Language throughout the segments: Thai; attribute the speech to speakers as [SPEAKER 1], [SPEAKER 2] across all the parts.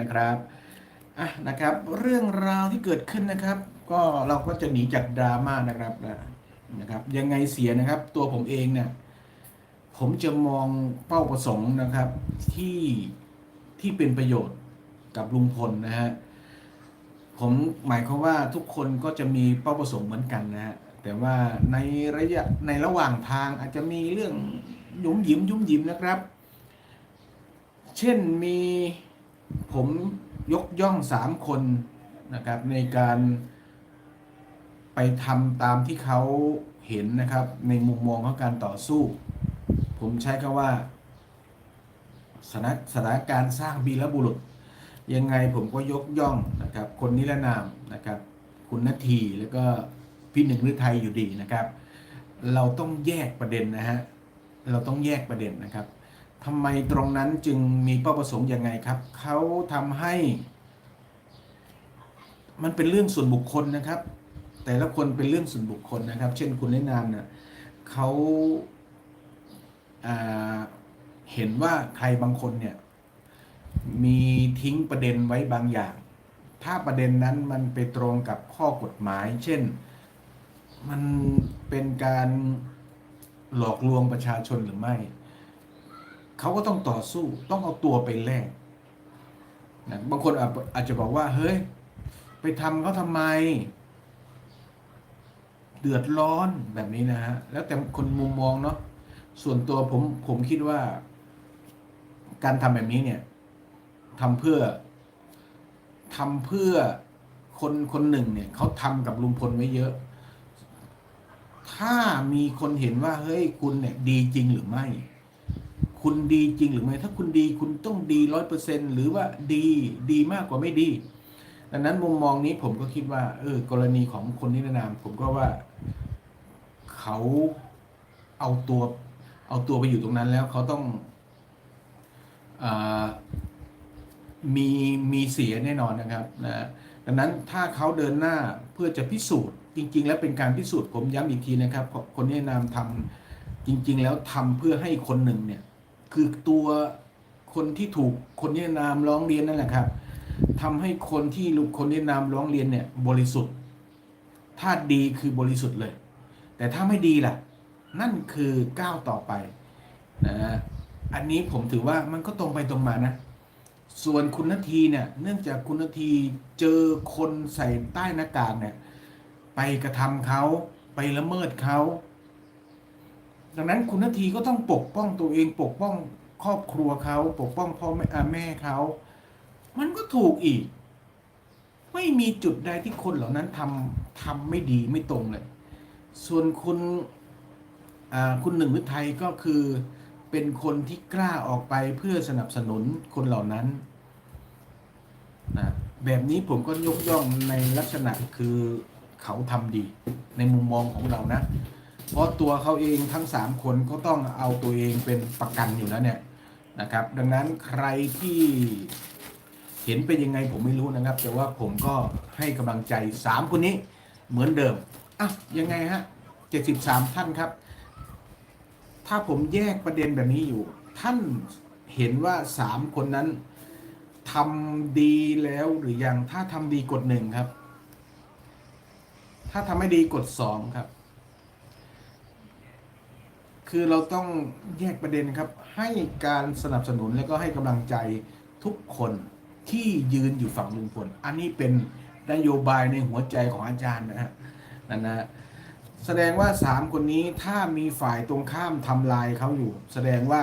[SPEAKER 1] นะครับอะนะครับ เรื่องราวที่เกิดขึ้นนะครับ ก็เราก็จะหนีจากดราม่านะครับนะนะครับ ยังไงเสียนะครับ ตัวผมเองเนี่ยผมจะมองเป้าประสงค์นะครับ ที่ที่เป็นประโยชน์กับลุงพลนะฮะผมหมายความว่าทุกคนก็จะมีเป้าประสงค์เหมือนกันนะฮะแต่ว่าในระยะในระหว่างทางอาจจะมีเรื่องหยุ่มหยิมยุ่มหยิมนะครับ เช่นมี ผมยกย่องสามคนนะครับในการไปทำตามที่เขาเห็นนะครับ ในมุมมองของการต่อสู้ ผมใช้คำว่าสถานสถานการณ์สร้างบีรบุรุษ ยังไงผมก็ยกย่องนะครับ คนนิรนามนะครับ คุณนาทีแล้วก็พี่หนึ่งฤทัยอยู่ดีนะครับ เราต้องแยกประเด็นนะฮะเราต้องแยกประเด็นนะครับ ทำไมตรงนั้นจึงมีเป้าประสงค์ยังไงครับ เขาทำให้ มันเป็นเรื่องส่วนบุคคลนะครับ แต่ละคนเป็นเรื่องส่วนบุคคลนะครับ เช่นคุณแนะนำเนี่ยเขาอ่าเห็นว่าใครบางคนเนี่ย มีทิ้งประเด็นไว้บางอย่าง ถ้าประเด็นนั้นมันไปตรงกับข้อกฎหมาย เช่น มันเป็นการหลอกลวงประชาชนหรือไม่ เขาก็ต้องต่อสู้ต้องเอาตัวไปแลกนะบางคนอาจอาจจะบอกว่าเฮ้ย ไปทำเขาทำไม เดือดร้อนแบบนี้นะฮะ แล้วแต่คนมุมมองเนาะส่วนตัวผมผมคิดว่า การทำแบบนี้เนี่ยทำเพื่อทำเพื่อคนคนหนึ่งเนี่ยเขาทำกับลุงพลไว้เยอะ ถ้ามีคนเห็นว่าเฮ้ยคุณเนี่ยดีจริงหรือไม่ คุณดีจริงหรือไม่ ถ้าคุณดีคุณต้องดีร้อยเปอร์เซ็นหรือว่าดีดีมากกว่าไม่ดี ดังนั้นมุมมองนี้ผมก็คิดว่า เออ กรณีของคนนิรนาม ผมก็ว่า เขาเอาตัว เอาตัวไปอยู่ตรงนั้นแล้วเขาต้องอมีมีเสียแน่นอนนะครับนะดังนั้นถ้าเขาเดินหน้าเพื่อจะพิสูจน์ จริง ๆ แล้วเป็นการพิสูจน์ผมย้ำอีกทีนะครับ คนนิรนามทำจริง ๆ แล้วทำเพื่อให้คนหนึ่งเนี่ย คือตัวคนที่ถูกคนนิรนามร้องเรียนนั่นแหละครับทำให้คนที่ลุกคนนิรนามร้องเรียนเนี่ย บริสุทธิ์ ถ้าดีคือบริสุทธิ์เลย แต่ถ้าไม่ดีล่ะ นั่นคือก้าวต่อไปนะฮะอันนี้ผมถือว่ามันก็ตรงไปตรงมานะ ส่วนคุณนาทีเนี่ย เนื่องจากคุณนาทีเจอคนใส่ใต้หน้ากากเนี่ย ไปกระทำเขาไปละเมิดเขา ดังนั้นคุณนาทีก็ต้องปกป้องตัวเองปกป้องครอบครัวเขาปกป้องพ่อแม่แม่เขา มันก็ถูกอีก ไม่มีจุดใดที่คนเหล่านั้นทำทำไม่ดีไม่ตรงเลย ส่วนคุณคุณหนึ่งฤทัยก็คือเป็นคนที่กล้าออกไปเพื่อสนับสนุนคนเหล่านั้นนะแบบนี้ผมก็ยกย่องในลักษณะคือเขาทำดีในมุมมองของเรานะ เพราะตัวเขาเองทั้งสามคนก็ต้องเอาตัวเองเป็นประกันอยู่แล้วเนี่ยนะครับ ดังนั้นใครที่เห็นเป็นยังไงผมไม่รู้นะครับ แต่ว่าผมก็ให้กำลังใจสามคนนี้เหมือนเดิมอะยังไงฮะเจ็ดสิบสามท่านครับ ถ้าผมแยกประเด็นแบบนี้อยู่ ท่านเห็นว่าสามคนนั้นทำดีแล้วหรือยัง ถ้าทำดีกดหนึ่งครับ ถ้าทำไม่ดีกดสองครับ คือเราต้องแยกประเด็นครับ ให้การสนับสนุนและก็ให้กำลังใจทุกคนที่ยืนอยู่ฝั่งลุงพลอันนี้เป็นนโยบายในหัวใจของอาจารย์นะฮะนั่นนะแสดงว่าสามคนนี้ถ้ามีฝ่ายตรงข้ามทำลายเขาอยู่ แสดงว่า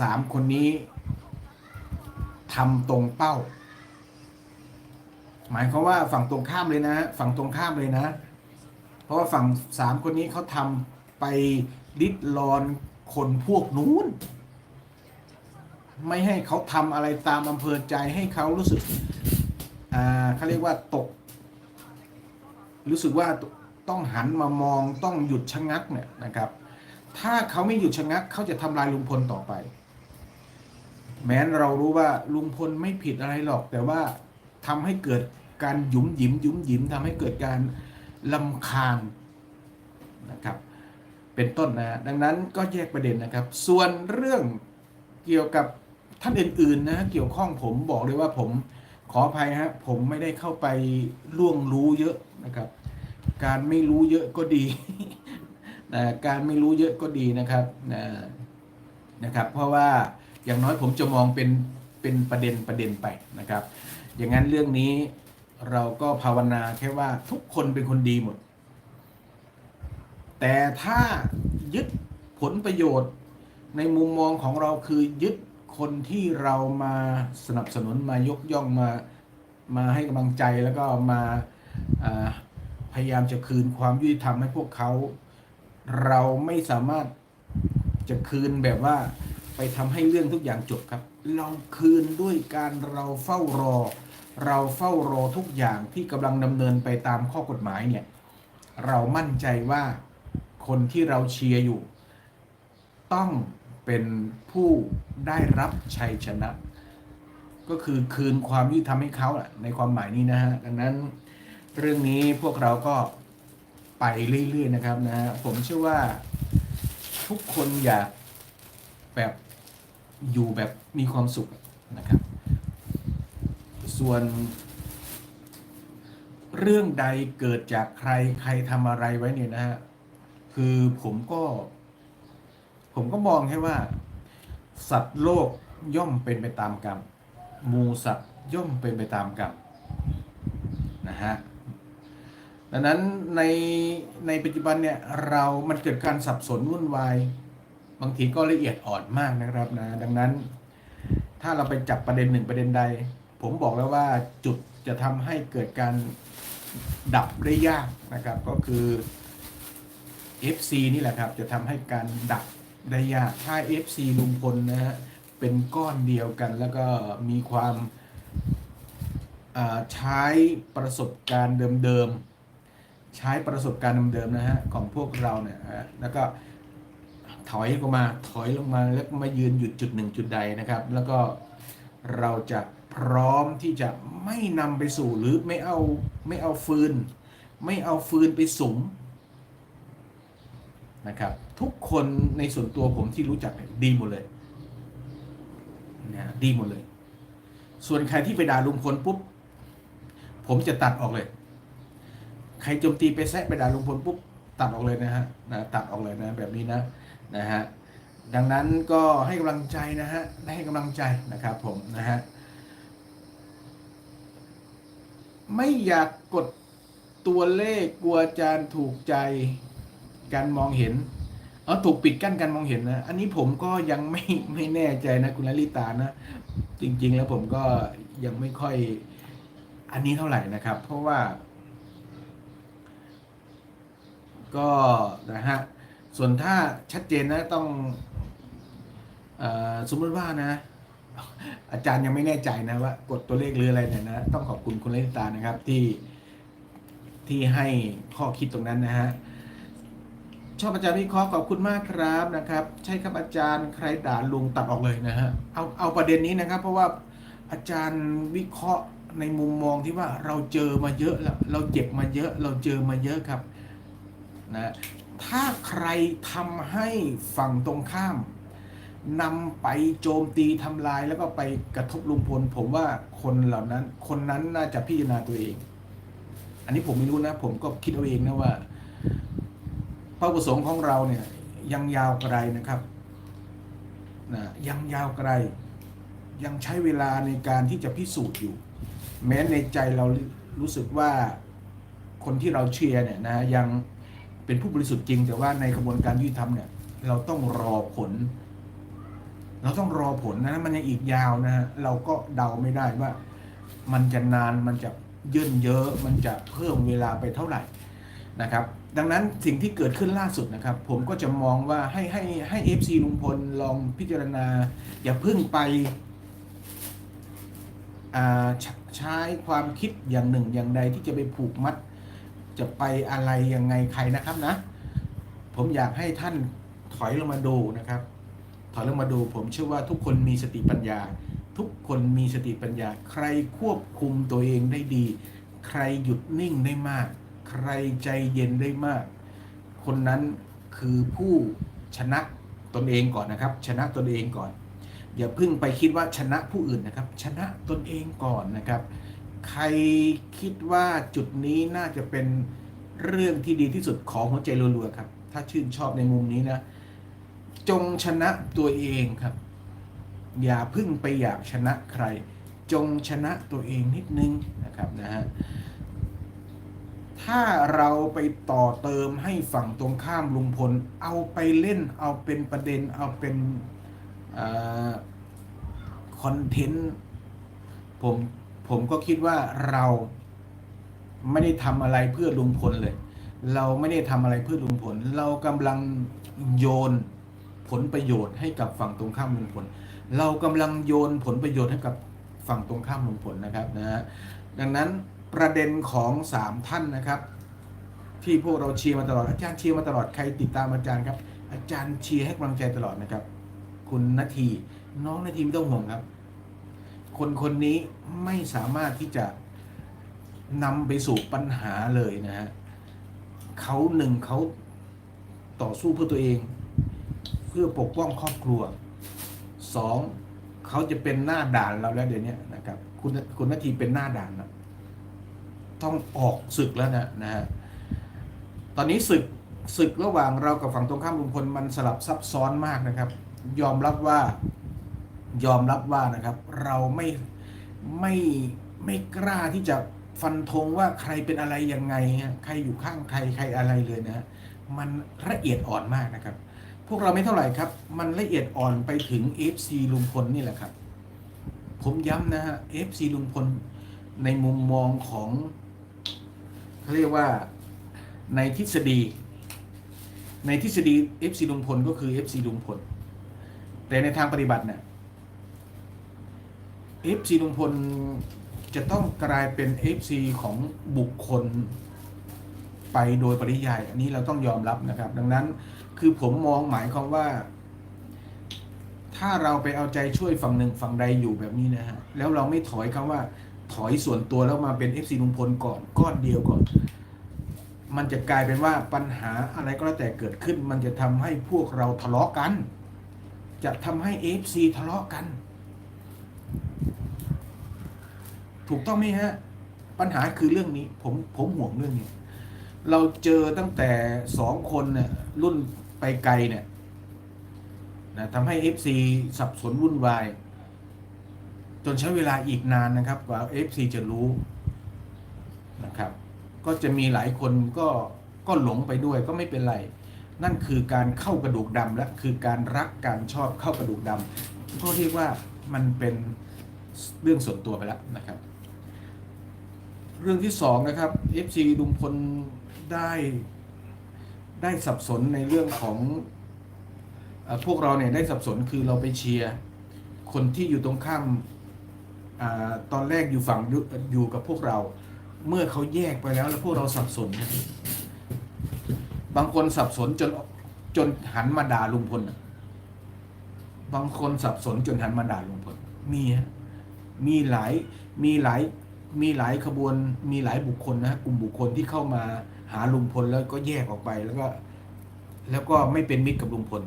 [SPEAKER 1] สามคนนี้ทำตรงเป้า หมายความว่าฝั่งตรงข้ามเลยนะ ฝั่งตรงข้ามเลยนะ เพราะว่าฝั่งสามคนนี้เขาทำ ไปดิดรอนคนพวกนู้น ไม่ให้เขาทำอะไรตามอำเภอใจให้เขารู้สึกอ่าเขาเรียกว่าตก รู้สึกว่าต้องหันมามองต้องหยุดชะงักเนี่ยนะครับ ถ้าเขาไม่หยุดชะงักเขาจะทำลายลุงพลต่อไป แม้นเรารู้ว่าลุงพลไม่ผิดอะไรหรอก แต่ว่าทำให้เกิดการหยุมหยิมหยุมหยิมทำให้เกิดการลำคาญนะครับ เป็นต้นนะดังนั้นก็แยกประเด็นนะครับ ส่วนเรื่องเกี่ยวกับท่านอื่นๆนะเกี่ยวข้องผมบอกเลยว่าผมขออภัยฮะผมไม่ได้เข้าไปล่วงรู้เยอะนะครับ การไม่รู้เยอะก็ดีนะการไม่รู้เยอะก็ดีนะครับนะนะครับ เพราะว่าอย่างน้อยผมจะมองเป็นเป็นประเด็นประเด็นไปนะครับ อย่างนั้นเรื่องนี้เราก็ภาวนาแค่ว่าทุกคนเป็นคนดีหมด แต่ถ้ายึดผลประโยชน์ในมุมมองของเราคือยึดคนที่เรามาสนับสนุนมายกย่องมามาให้กำลังใจแล้วก็มาพยายามจะคืนความยุติธรรมให้พวกเขา เราไม่สามารถจะคืนแบบว่าไปทำให้เรื่องทุกอย่างจบครับ เราคืนด้วยการเราเฝ้ารอ เราเฝ้ารอทุกอย่างที่กำลังดำเนินไปตามข้อกฎหมายเนี่ย เรามั่นใจว่า คนที่เราเชียร์อยู่ ต้องเป็นผู้ได้รับชัยชนะ ก็คือคืนความยุติธรรมให้เขาอะในความหมายนี้นะฮะดังนั้นเรื่องนี้พวกเราก็ไปเรื่อย ๆ นะครับนะฮะผมเชื่อว่าทุกคนอยากแบบอยู่แบบมีความสุขนะครับ ส่วนเรื่องใดเกิดจากใครใครทำอะไรไว้เนี่ยนะฮะ คือผมก็ ผมก็มองแค่ว่า สัตว์โลกย่อมเป็นไปตามกรรมมูสัตว์ย่อมเป็นไปตามกรรมนะฮะดังนั้นในในปัจจุบันเนี่ยเรามันเกิดการสับสนวุ่นวาย บางทีก็ละเอียดอ่อนมากนะครับนะ ดังนั้น ถ้าเราไปจับประเด็นหนึ่งประเด็นใด ผมบอกแล้วว่าจุดจะทำให้เกิดการดับได้ยากนะครับ ก็คือ FC นี่แหละครับ จะทำให้การดับได้ยากถ้า FC ลุงพลนะฮะเป็นก้อนเดียวกันแล้วก็มีความใช้ประสบการณ์เดิมๆ ใช้ประสบการณ์เดิมๆนะฮะของพวกเราเนี่ยฮะแล้วก็ถอยลงมาถอยลงมาแล้วมายืนหยุดจุดหนึ่งจุดใดนะครับ แล้วก็เราจะพร้อมที่จะไม่นำไปสู่หรือไม่เอาไม่เอาฟืน ไม่เอาฟืนไปสุม นะครับ ทุกคนในส่วนตัวผมที่รู้จักเนี่ยดีหมดเลยนะดีหมดเลย ส่วนใครที่ไปด่าลุงพลปุ๊บ ผมจะตัดออกเลย ใครโจมตีไปแซะไปด่าลุงพลปุ๊บตัดออกเลยนะฮะนะตัดออกเลยนะแบบนี้นะนะฮะดังนั้นก็ให้กำลังใจนะฮะให้กำลังใจนะครับ ผมนะฮะไม่อยากกดตัวเลขกลัวอาจารย์ถูกใจ การมองเห็นเออถูกปิดกั้นการมองเห็นนะอันนี้ผมก็ยังไม่ไม่แน่ใจนะคุณลลิตานะ จริง ๆ แล้วผมก็ยังไม่ค่อย อันนี้เท่าไหร่นะครับ เพราะว่า ก็นะฮะส่วนถ้าชัดเจนนะต้องอสมมติว่านะ อาจารย์ยังไม่แน่ใจนะว่ากดตัวเลขหรืออะไรเนี่ยนะ ต้องขอบคุณคุณลลิตานะครับที่ที่ให้ข้อคิดตรงนั้นนะฮะ ชอบอาจารย์วิเคราะห์ขอบคุณมากครับนะครับ ใช่ครับอาจารย์ใครด่าลุงตัดออกเลยนะฮะเอาเอาประเด็นนี้นะครับ เพราะว่าอาจารย์วิเคราะห์ในมุมมองที่ว่าเราเจอมาเยอะแล้วเราเจ็บมาเยอะ เราเจอมาเยอะครับนะถ้าใครทำให้ฝั่งตรงข้ามนำไปโจมตีทำลายแล้วก็ไปกระทบลุงพล ผมว่าคนเหล่านั้น คนนั้นน่าจะพิจารณาตัวเอง อันนี้ผมไม่รู้นะ ผมก็คิดเอาเองนะว่า เป้าประสงค์ของเราเนี่ยยังยาวไกลนะครับนะยังยาวไกล ยังใช้เวลาในการที่จะพิสูจน์อยู่ แม้ในใจเรารู้สึกว่าคนที่เราเชียร์เนี่ยนะยังเป็นผู้บริสุทธิ์จริง แต่ว่าในกระบวนการยุติธรรมเนี่ยเราต้องรอผล เราต้องรอผลนะมันยังอีกยาวนะฮะเราก็เดาไม่ได้ว่า มันจะนานมันจะยืนเยอะมันจะเพิ่มเวลาไปเท่าไหร่ นะครับดังนั้นสิ่งที่เกิดขึ้นล่าสุดนะครับ ผมก็จะมองว่าให้ให้ให้เอฟซีลุงพลลองพิจารณา อย่าเพิ่งไปใชใช้ความคิดอย่างหนึ่งอย่างใดที่จะไปผูกมัด จะไปอะไรยังไงใครนะครับนะ ผมอยากให้ท่านถอยลงมาดูนะครับ ถอยลงมาดูผมเชื่อว่าทุกคนมีสติปัญญา ทุกคนมีสติปัญญา ใครควบคุมตัวเองได้ดี ใครหยุดนิ่งได้มาก ใครใจเย็นได้มาก คนนั้นคือผู้ชนะตนเองก่อนนะครับ ชนะตนเองก่อน อย่าเพิ่งไปคิดว่าชนะผู้อื่นนะครับ ชนะตนเองก่อนนะครับ ใครคิดว่าจุดนี้น่าจะเป็นเรื่องที่ดีที่สุดของหัวใจรัวๆครับ ถ้าชื่นชอบในมุมนี้นะ จงชนะตัวเองครับ อย่าเพึ่งไปอยากชนะใคร จงชนะตัวเองนิดนึงนะครับนะฮะ ถ้าเราไปต่อเติมให้ฝั่งตรงข้ามลุงพล เอาไปเล่นเอาเป็นประเด็นเอาเป็นคอนเทนต์ผมผมก็คิดว่าเราไม่ได้ทำอะไรเพื่อลุงพลเลย เราไม่ได้ทำอะไรเพื่อลุงพล เรากำลังโยนผลประโยชน์ให้กับฝั่งตรงข้ามลุงพล เรากำลังโยนผลประโยชน์ให้กับฝั่งตรงข้ามลุงพลนะครับนะฮะดังนั้น ประเด็นของสามท่านนะครับ ที่พวกเราเชียร์มาตลอดอาจารย์เชียร์มาตลอดใครติดตามอาจารย์ครับ อาจารย์เชียร์ให้กำลังใจตลอดนะครับ คุณนาทีน้องนาทีไม่ต้องห่วงครับ คนคนนี้ไม่สามารถที่จะนำไปสู่ปัญหาเลยนะฮะเขาหนึ่งเขาต่อสู้เพื่อตัวเอง เพื่อปกป้องครอบครัวสองเขาจะเป็นหน้าด่านเราแล้วเดี๋ยวนี้นะครับ คุณคุณนาทีเป็นหน้าด่านนะ ต้องออกศึกแล้วนะนะฮะตอนนี้ศึกศึกระหว่างเรากับฝั่งตรงข้ามลุงพลมันสลับซับซ้อนมากนะครับ ยอมรับว่ายอมรับว่านะครับ เราไม่ไม่ไม่กล้าที่จะฟันธงว่าใครเป็นอะไรยังไงใครอยู่ข้างใครใครอะไรเลยนะ มันละเอียดอ่อนมากนะครับ พวกเราไม่เท่าไหร่ครับ มันละเอียดอ่อนไปถึง FC ลุงพลนี่แหละครับ ผมย้ำนะฮะ FC ลุงพลในมุมมองของ เขาเรียกว่าในทฤษฎี ในทฤษฎี FC ลุงพลก็คือ FC ลุงพล แต่ในทางปฏิบัติเนี่ย FC ลุงพลจะต้องกลายเป็น FC ของบุคคลไปโดยปริยาย อันนี้เราต้องยอมรับนะครับ ดังนั้นคือผมมองหมายความว่า ถ้าเราไปเอาใจช่วยฝั่งหนึ่งฝั่งใดอยู่แบบนี้นะฮะแล้วเราไม่ถอยคำว่า ถอยส่วนตัวแล้วมาเป็น FC ลุงพลก่อนก้อนเดียวก่อน มันจะกลายเป็นว่าปัญหาอะไรก็แล้วแต่เกิดขึ้น มันจะทำให้พวกเราทะเลาะกัน จะทำให้ FC ทะเลาะกัน ถูกต้องไหมฮะ ปัญหาคือเรื่องนี้ ผมผมห่วงเรื่องนี้ เราเจอตั้งแต่สองคนเนี่ยรุ่นไปไกลเนี่ยนะทำให้ FC สับสนวุ่นวาย จนใช้เวลาอีกนานนะครับ กว่า FC จะรู้นะครับ ก็จะมีหลายคนก็ก็หลงไปด้วยก็ไม่เป็นไร นั่นคือการเข้ากระดูกดำและคือการรักการชอบเข้ากระดูกดำก็เรียกว่ามันเป็นเรื่องส่วนตัวไปแล้วนะครับ เรื่องที่สองนะครับ FC ลุงพลได้ได้สับสนในเรื่องของอพวกเราเนี่ยได้สับสนคือเราไปเชียร์คนที่อยู่ตรงข้าม ตอนแรกอยู่ฝั่งอยู่กับพวกเรา เมื่อเขาแยกไปแล้วแล้วพวกเราสับสน บางคนสับสนจนจนหันมาด่าลุงพลบางคนสับสนจนหันมาด่าลุงพลมีฮะมีหลายมีหลายมีหลายขบวนมีหลายบุคคลนะกลุ่มบุคคลที่เข้ามาหาลุงพลแล้วก็แยกออกไปแล้วก็แล้วก็ไม่เป็นมิตรกับลุงพล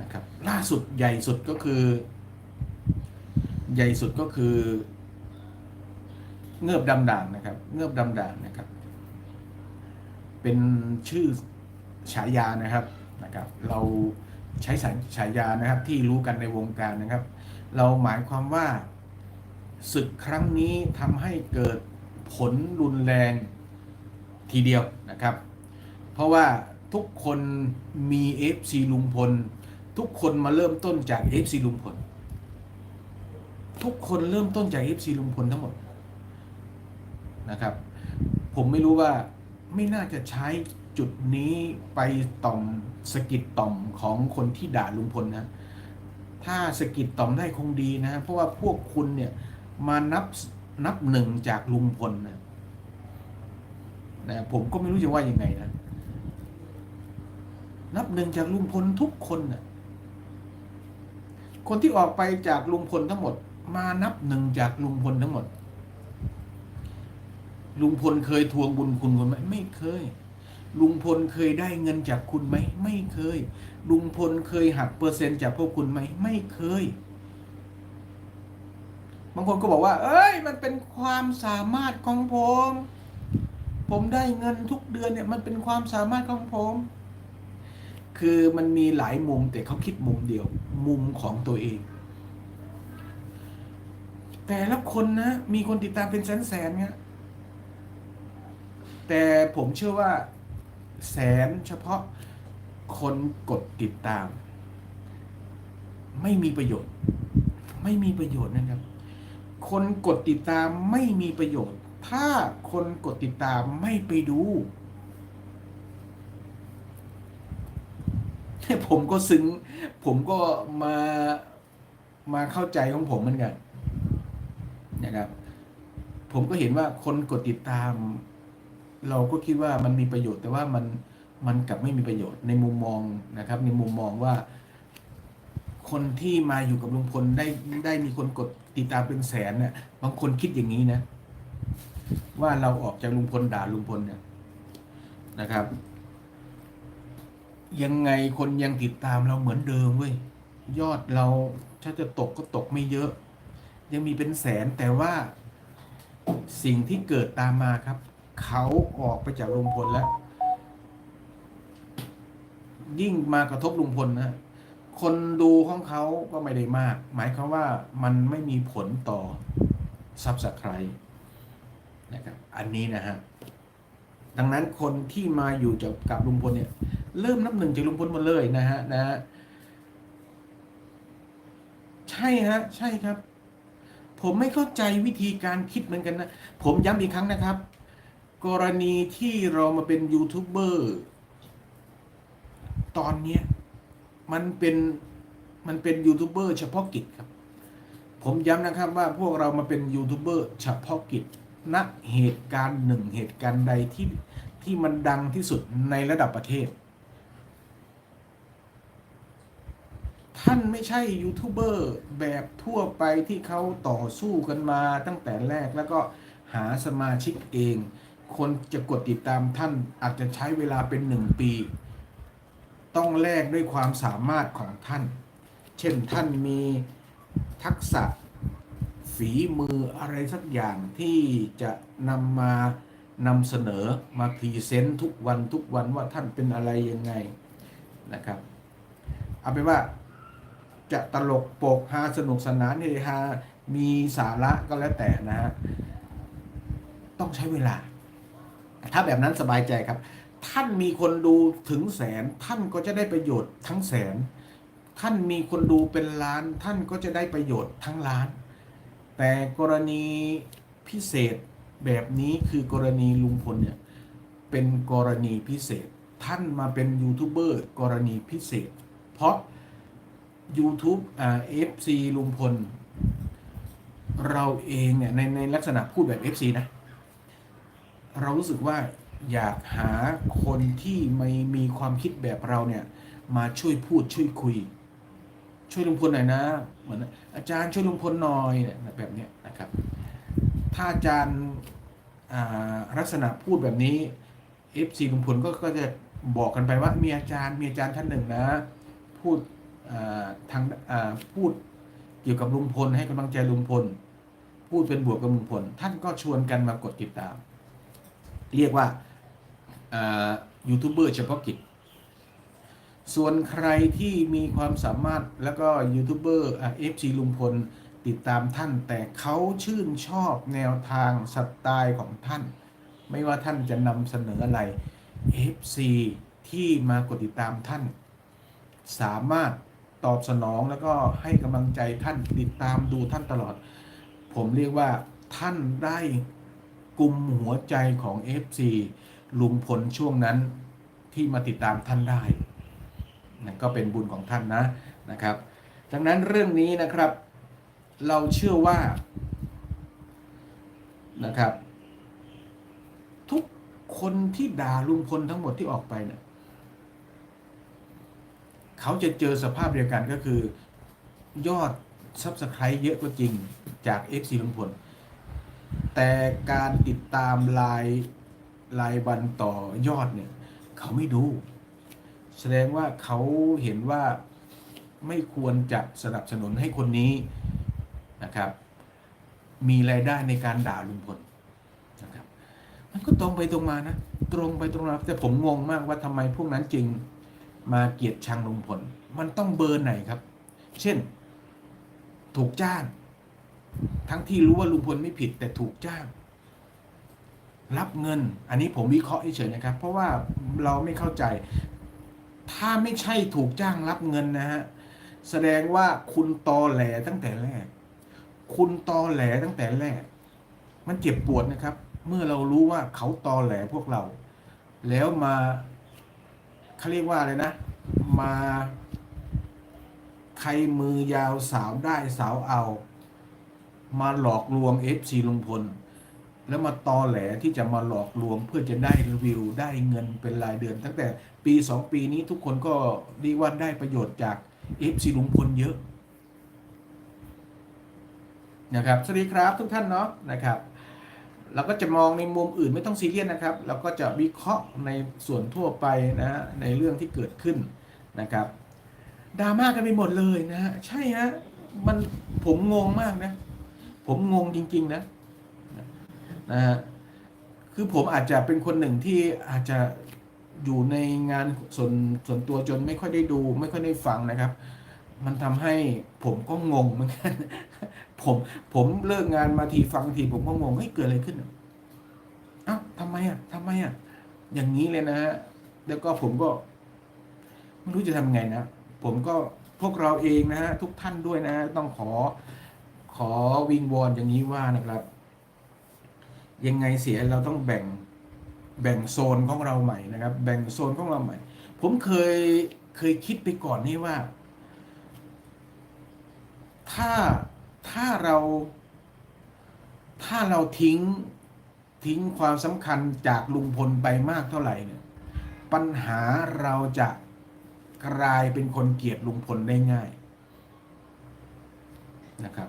[SPEAKER 1] นะครับ ล่าสุดใหญ่สุดก็คือ ใหญ่สุดก็คือ เงือบดำด่างนะครับ เงือบดำด่างนะครับ เป็นชื่อฉายานะครับนะครับ เราใช้ฉายานะครับที่รู้กันในวงการนะครับ เราหมายความว่าศึกครั้งนี้ทำให้เกิดผลรุนแรงทีเดียวนะครับ เพราะว่าทุกคนมี FC ลุงพล ทุกคนมาเริ่มต้นจาก FC ลุงพล ทุกคนเริ่มต้นจาก FC ลุงพลทั้งหมดนะครับ ผมไม่รู้ว่าไม่น่าจะใช้จุดนี้ไปต่อมสกิดต่อมของคนที่ด่าลุงพลนะ ถ้าสกิดต่อมได้คงดีนะเพราะว่าพวกคุณเนี่ยมานับนับหนึ่งจากลุงพลนะนะผมก็ไม่รู้จะว่ายังไงนะนับหนึ่งจากลุงพลทุกคนนะคนที่ออกไปจากลุงพลทั้งหมด มานับหนึ่งจากลุงพลทั้งหมด ลุงพลเคยทวงบุญคุณคุณไหมไม่เคย ลุงพลเคยได้เงินจากคุณไหม ไม่เคย ลุงพลเคยหักเปอร์เซ็นต์จากพวกคุณไหม ไม่เคย บางคนก็บอกว่า เอ้ย มันเป็นความสามารถของผม ผมได้เงินทุกเดือนเนี่ย มันเป็นความสามารถของผม คือมันมีหลายมุมแต่เขาคิดมุมเดียว มุมของตัวเอง แต่ละคนนะมีคนติดตามเป็นแสนแสนๆเนี่ยแต่ผมเชื่อว่าแสนเฉพาะคนกดติดตาม ไม่มีประโยชน์ ไม่มีประโยชน์นะครับ คนกดติดตามไม่มีประโยชน์ ถ้าคนกดติดตามไม่ไปดูผมก็ซึ้ง ผมก็มามาเข้าใจของผมเหมือนกัน นะครับ ผมก็เห็นว่าคนกดติดตาม เราก็คิดว่ามันมีประโยชน์ แต่ว่ามันมันกลับไม่มีประโยชน์ในมุมมองนะครับ ในมุมมองว่า คนที่มาอยู่กับลุงพลได้ได้มีคนกดติดตามเป็นแสนเนี่ยบางคนคิดอย่างนี้นะ ว่าเราออกจากลุงพลด่าลุงพลเนี่ยนะครับ ยังไงคนยังติดตามเราเหมือนเดิมเว้ยยอดเราถ้าจะตกก็ตกไม่เยอะ ยังมีเป็นแสนแต่ว่าสิ่งที่เกิดตามมาครับ เขาออกไปจากลุงพลแล้ว ยิ่งมากระทบลุงพลนะคนดูของเขาก็ไม่ได้มาก หมายความว่ามันไม่มีผลต่อซับสไครนะครับ อันนี้นะฮะดังนั้นคนที่มาอยู่กับกับลุงพลเนี่ย เริ่มนับหนึ่งจากลุงพลหมดเลยนะฮะนะฮะใช่ฮะใช่ครับ ผมไม่เข้าใจวิธีการคิดเหมือนกันนะ ผมย้ำอีกครั้งนะครับ กรณีที่เรามาเป็นยูทูบเบอร์ตอนนี้มันเป็นมันเป็นยูทูบเบอร์เฉพาะกิจครับ ผมย้ำนะครับว่าพวกเรามาเป็นยูทูบเบอร์เฉพาะกิจณเหตุการณ์หนึ่งเหตุการณ์ใดที่ที่มันดังที่สุดในระดับประเทศ ท่านไม่ใช่ยูทูบเบอร์แบบทั่วไปที่เขาต่อสู้กันมาตั้งแต่แรกแล้วก็หาสมาชิกเอง คนจะกดติดตามท่านอาจจะใช้เวลาเป็นหนึ่งปี ต้องแลกด้วยความสามารถของท่าน เช่นท่านมีทักษะฝีมืออะไรสักอย่างที่จะนำมานำเสนอมาพรีเซนต์ทุกวันทุกวันว่าท่านเป็นอะไรยังไงนะครับ เอาเป็นว่า จะตลกโปกฮาสนุกสนานเฮฮามีสาระก็แล้วแต่นะฮะต้องใช้เวลา ถ้าแบบนั้นสบายใจครับ ท่านมีคนดูถึงแสน ท่านก็จะได้ประโยชน์ทั้งแสน ท่านมีคนดูเป็นล้าน ท่านก็จะได้ประโยชน์ทั้งล้าน แต่กรณีพิเศษแบบนี้คือกรณีลุงพลเนี่ยเป็นกรณีพิเศษ ท่านมาเป็นยูทูบเบอร์กรณีพิเศษ เพราะ YouTube อ่า FC ลุงพล เราเองเนี่ยในในลักษณะพูดแบบ FC นะ เรารู้สึกว่าอยากหาคนที่ไม่มีความคิดแบบเราเนี่ย มาช่วยพูดช่วยคุย ช่วยลุงพลหน่อยนะ เหมือนอาจารย์ช่วยลุงพลหน่อยแบบเนี้ยนะครับ ถ้าอาจารย์ลักษณะพูดแบบนี้ FC ลุงพลก็ก็จะบอกกันไปว่ามีอาจารย์มีอาจารย์ท่านหนึ่งนะ พูด ทางพูดเกี่ยวกับลุงพลให้กำลังใจลุงพล พูดเป็นบวกกับลุงพล ท่านก็ชวนกันมากดติดตาม เรียกว่ายูทูบเบอร์เฉพาะกิจ ส่วนใครที่มีความสามารถแล้วก็ยูทูบเบอร์เอฟซีลุงพลติดตามท่าน แต่เขาชื่นชอบแนวทางสไตล์ของท่าน ไม่ว่าท่านจะนำเสนออะไร FC ที่มากดติดตามท่าน สามารถ ตอบสนองแล้วก็ให้กำลังใจท่านติดตามดูท่านตลอด ผมเรียกว่าท่านได้กลุ่มหัวใจของ FC ลุงพลช่วงนั้นที่มาติดตามท่านได้นั่นก็เป็นบุญของท่านนะนะครับ ดังนั้นเรื่องนี้นะครับ เราเชื่อว่านะครับ ทุกคนที่ด่าลุงพลทั้งหมดที่ออกไปเนี่ย เขาจะเจอสภาพเดียวกันก็คือ ยอดซับสไครต์เยอะก็จริงจาก FC ลุงพล แต่การติดตามรายรายวันต่อยอดเนี่ย เขาไม่ดู แสดงว่าเขาเห็นว่าไม่ควรจะสนับสนุนให้คนนี้นะครับ มีรายได้ในการด่าลุงพลนะครับ มันก็ตรงไปตรงมานะ ตรงไปตรงมาแต่ผมงงมากว่าทำไมพวกนั้นจึง มาเกลียดชังลุงพล มันต้องเบอร์ไหนครับ เช่น ถูกจ้าง ทั้งที่รู้ว่าลุงพลไม่ผิดแต่ถูกจ้าง รับเงิน อันนี้ผมวิเคราะห์เฉยๆนะครับ เพราะว่าเราไม่เข้าใจ ถ้าไม่ใช่ถูกจ้างรับเงินนะฮะ แสดงว่าคุณตอแหลตั้งแต่แรก คุณตอแหลตั้งแต่แรก มันเจ็บปวดนะครับ เมื่อเรารู้ว่าเขาตอแหลพวกเรา แล้วมา เขาเรียกว่าอะไรนะ มาใครมือยาวสาวได้สาวเอา มาหลอกลวงเอฟซีลุงพล แล้วมาตอแหลที่จะมาหลอกลวงเพื่อจะได้วิวได้เงินเป็นรายเดือน ตั้งแต่ปีสองปีนี้ทุกคนก็เรีว่าได้ประโยชน์จากเอฟซีลุงพลเยอะนะครับ สวัสดีครับทุกท่านเนาะนะครับ เราก็จะมองในมุมอื่นไม่ต้องซีเรียสนะครับ เราก็จะวิเคราะห์ในส่วนทั่วไปนะฮะในเรื่องที่เกิดขึ้นนะครับดราม่ากันไปหมดเลยนะฮะใช่ฮะมันผมงงมากนะ ผมงงจริง ๆ นะนะฮะคือผมอาจจะเป็นคนหนึ่งที่อาจจะอยู่ในงานส่วนส่วนตัวจนไม่ค่อยได้ดู ไม่ค่อยได้ฟังนะครับ มันทำให้ผมก็งงเหมือนกัน ผมผมเลิกงานมาทีฟังทีผมก็งงเฮ้ยเกิดอะไรขึ้นอะเอ้าทำไมอะทำไมอะ อย่างนี้เลยนะฮะแล้วก็ผมก็ไม่รู้จะทำไงนะผมก็พวกเราเองนะฮะทุกท่านด้วยนะฮะต้องขอขอวิงวอนอย่างนี้ว่านะครับ ยังไงเสียเราต้องแบ่งแบ่งโซนของเราใหม่นะครับ แบ่งโซนของเราใหม่ ผมเคยเคยคิดไปก่อนนี่ว่า ถ้า ถ้าเรา ถ้าเราทิ้งทิ้งความสำคัญจากลุงพลไปมากเท่าไหร่เนี่ย ปัญหาเราจะกลายเป็นคนเกลียดลุงพลได้ง่ายนะครับ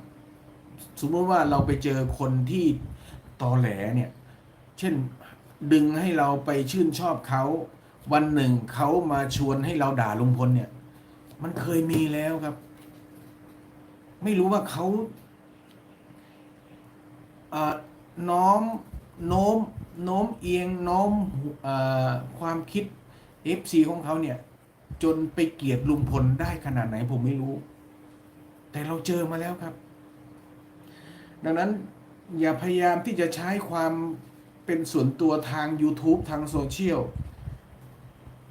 [SPEAKER 1] สมมติว่าเราไปเจอคนที่ตอแหลเนี่ย เช่นดึงให้เราไปชื่นชอบเขา วันหนึ่งเขามาชวนให้เราด่าลุงพลเนี่ย มันเคยมีแล้วครับ ไม่รู้ว่าเขาเอ่อน้อมโน้มโน้มเอียงโน้มเอ่อความคิด FC ของเขาเนี่ย จนไปเกลียดลุงพลได้ขนาดไหนผมไม่รู้ แต่เราเจอมาแล้วครับ ดังนั้นอย่าพยายามที่จะใช้ความเป็นส่วนตัวทาง YouTube ทางโซเชียล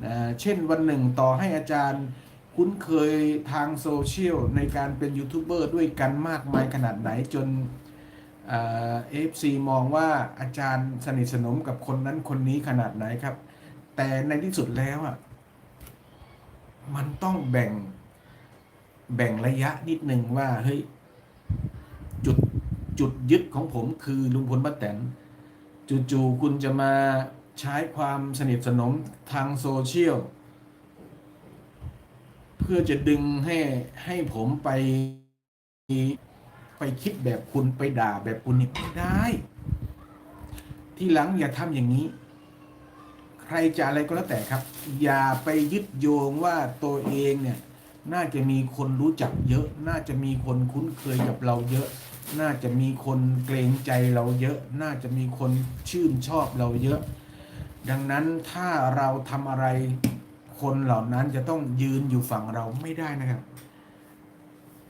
[SPEAKER 1] นะเช่นวันหนึ่งต่อให้อาจารย์ คุ้นเคยทางโซเชียลในการเป็นยูทูบเบอร์ด้วยกันมากมายขนาดไหนจนเอฟซีมองว่าอาจารย์สนิทสนมกับคนนั้นคนนี้ขนาดไหนครับ แต่ในที่สุดแล้วอะมันต้องแบ่งแบ่งระยะนิดหนึ่งว่าเฮ้ยจุดจุดยึดของผมคือลุงพลป้าแตนจู่ๆคุณจะมาใช้ความสนิทสนมทางโซเชียล เพื่อจะดึงให้ให้ผมไปไปคิดแบบคุณไปด่าแบบคุณนี่ไม่ได้ ที่หลังอย่าทำอย่างนี้ ใครจะอะไรก็แล้วแต่ครับ อย่าไปยึดโยงว่าตัวเองเนี่ย น่าจะมีคนรู้จักเยอะ น่าจะมีคนคุ้นเคยกับเราเยอะ น่าจะมีคนเกรงใจเราเยอะ น่าจะมีคนชื่นชอบเราเยอะ ดังนั้นถ้าเราทำอะไร คนเหล่านั้นจะต้องยืนอยู่ฝั่งเราไม่ได้นะครับ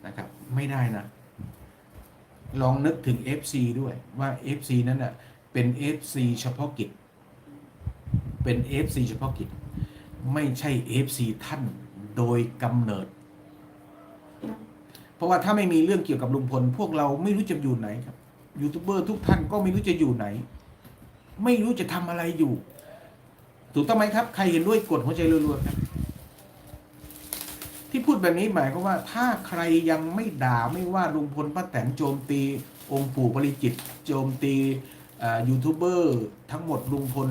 [SPEAKER 1] นะครับ ไม่ได้นะ ลองนึกถึง FC ด้วยว่า FC นั้นน่ะเป็น FC เฉพาะกิจ เป็น FC เฉพาะกิจ ไม่ใช่ FC ท่านโดยกำเนิด เพราะว่าถ้าไม่มีเรื่องเกี่ยวกับลุงพล พวกเราไม่รู้จะอยู่ไหนครับยูทูบเบอร์ทุกท่านก็ไม่รู้จะอยู่ไหน ไม่รู้จะทำอะไรอยู่ ถูกต้องไหมครับ ใครเห็นด้วยกดหัวใจรัวๆครับ ที่พูดแบบนี้หมายความว่า ถ้าใครยังไม่ด่าไม่ว่าลุงพลป้าแตนโจมตี องค์ปู่ปริจิต โจมตียูทูบเบอร์ทั้งหมดลุงพล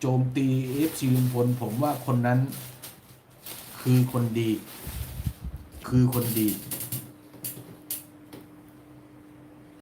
[SPEAKER 1] โจมตีเอฟซีลุงพลผมว่าคนนั้นคือคนดี คือคนดี